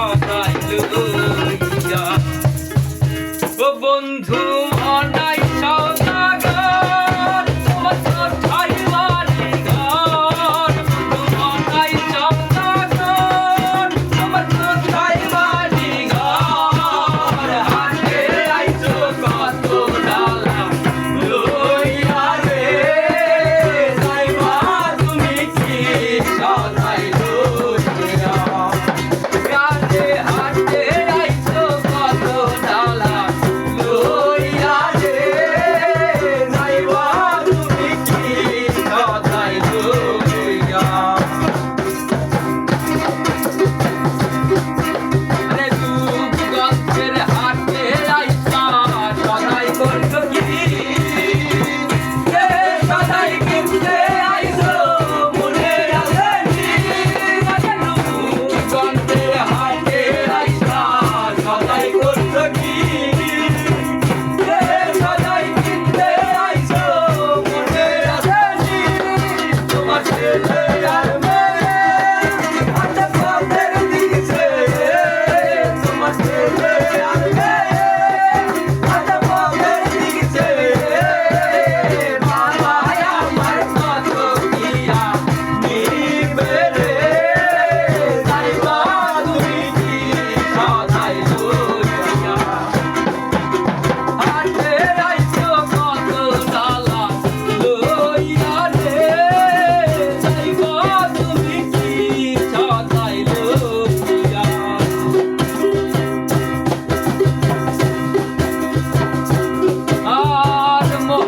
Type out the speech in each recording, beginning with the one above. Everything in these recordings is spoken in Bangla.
all night to lose.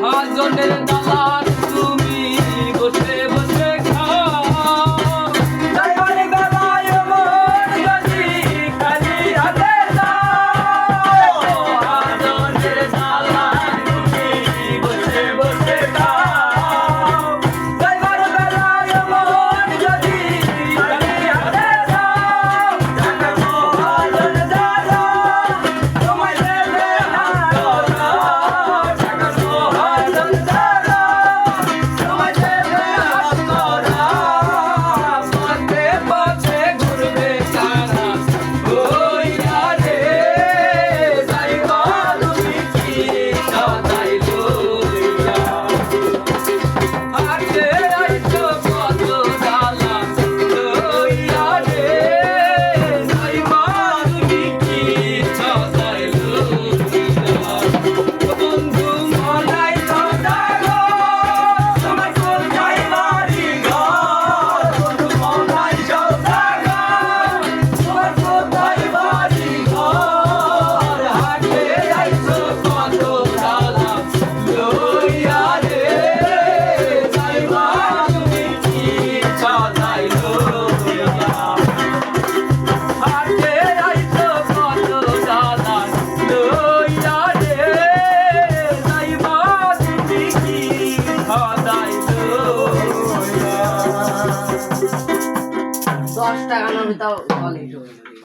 মহাজনের দশ টাকা নেবে তাও জল হিট যাবে